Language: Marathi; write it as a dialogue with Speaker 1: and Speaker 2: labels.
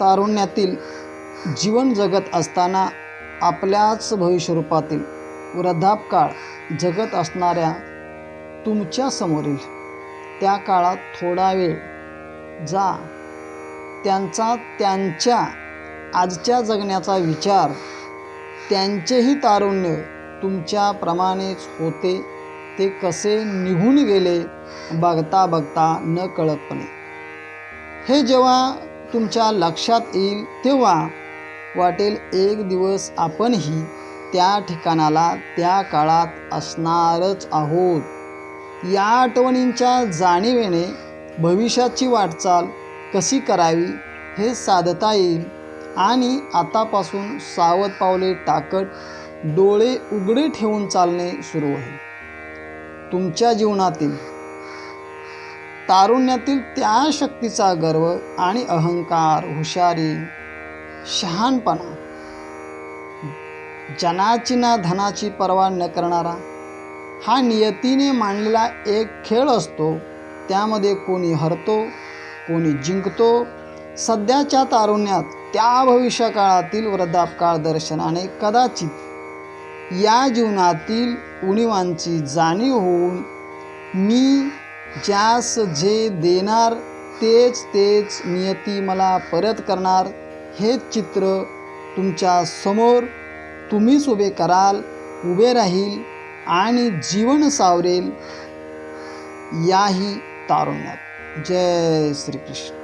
Speaker 1: तारुण्यातील जीवन जगत असताना आपल्याच भविष्यरूपातील वृद्धापकाळ जगत असणाऱ्या तुमच्या समोरील. त्या काळात थोडा वेळ जा. त्यांचा त्यांच्या आजच्या जगण्याचा विचार त्यांचेही तारुण्य तुमच्याप्रमाणेच होते. ते कसे निघून गेले बघता बघता न कळतपणे हे जेव्हा तुमच्या लक्षात येईल तेव्हा वाटेल एक दिवस आपणही त्या ठिकाणाला त्या काळात असणारच आहोत. या आठवणींच्या जाणीवेने भविष्याची वाटचाल कशी करावी हे साधता येईल आणि आतापासून सावध पावले टाकत डोळे उघडे ठेवून चालणे सुरू होईल तुमच्या जीवनातील तारुण्यातील त्या शक्तीचा गर्व आणि अहंकार हुशारी शहाणपणा जनाची ना धनाची पर्वा न करणारा हा नियतीने मांडलेला एक खेळ असतो. त्यामध्ये कोणी हरतो कोणी जिंकतो. सध्याच्या तारुण्यात त्या भविष्यकाळातील वृद्धापकाळ दर्शनाने कदाचित या जीवनातील उणीवांची जाणीव होऊन मी ज्यास जे देणार तेच तेच नियती मला परत करणार. हे चित्र तुमच्यासमोर तुम्हीच उभे कराल उभे राहील आणि जीवन सावरेल याही तारुण्यात. जय श्रीकृष्ण.